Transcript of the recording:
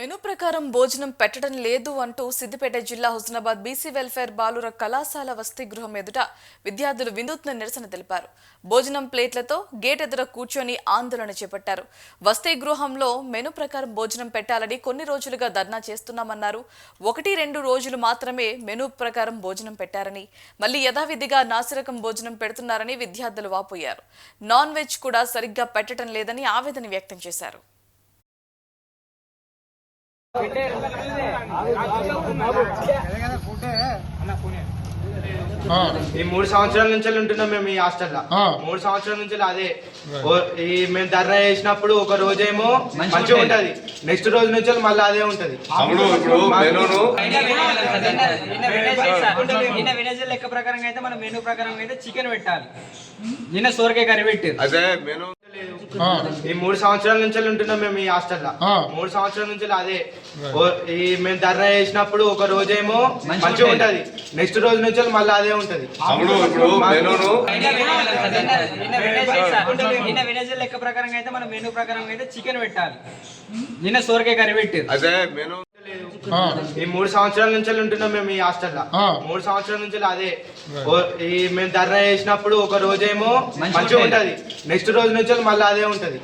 Menu ప్రకారం భోజనం పెట్టడం లేదు అంటూ సిద్దిపేట జిల్లా హుస్నాబాద్ బీసీ వెల్ఫేర్ బాలుర కళాశాల వసతి గృహం ఎదుట విద్యార్థులు వినూత్న నిరసన తెలిపారు. భోజనం ప్లేట్లతో గేట్ ఎదుర కూర్చొని ఆందోళన చేపట్టారు. వసతి గృహంలో మెను ప్రకారం భోజనం పెట్టాలని కొన్ని రోజులుగా ధర్నా చేస్తున్నామన్నారు. ఒకటి రెండు రోజులు మాత్రమే మెను ప్రకారం భోజనం పెట్టారని మళ్ళీ యథావిధిగా నాసిరకం భోజనం పెడుతున్నారని విద్యార్థులు వాపోయారు. నాన్ వెజ్ కూడా సరిగ్గా పెట్టడం లేదని ఆవేదన వ్యక్తం చేశారు. ఈ మూడు సంవత్సరాల నుంచి ఉంటున్నాం మేము ఈ హాస్టల్లో. మూడు సంవత్సరాల నుంచి అదే ఈ మేము ధర్నా చేసినప్పుడు ఒక రోజేమో మంచిగా ఉంటది నెక్స్ట్ రోజు నుంచి మళ్ళీ అదే ఉంటది లెక్క ప్రకారం అయితే మన మెనూ ప్రకారం అయితే చికెన్ పెట్టాలి నిన్న సోరకాయ కర్రీ పెట్టారు అదే మెనూ ఆ, ఈ మూడు సంవత్సరాల నుంచి ఉంటున్నాం మేము ఈ హాస్టల్లో. మూడు సంవత్సరాల నుంచి అదే. ఈ మేము ధర్నా చేసినప్పుడు ఒక రోజేమో మంచిగా ఉంటది. నెక్స్ట్ రోజు నుంచి మళ్ళీ అదే ఉంటది. తమ్ముడు ఇప్పుడు మెనూను నిన్న విలేజ్ లెక్క ప్రకారం అయితే మన మెనూ ప్రకారం అయితే చికెన్ పెట్టాలి. నిన్న సోరకాయ కర్రీ పెట్టారు అదే మెనూ ఈ మూడు సంవత్సరాల నుంచి ఉంటున్నాం మేము ఈ హాస్టల్లో ఆ. మూడు సంవత్సరాల నుంచి అదే. ఓ- ఈ మేము ధర్నా చేసినప్పుడు ఒక రోజేమో మంచిగా ఉంటది. నెక్స్ట్ రోజు నుంచి మళ్ళీ అదే ఉంటది.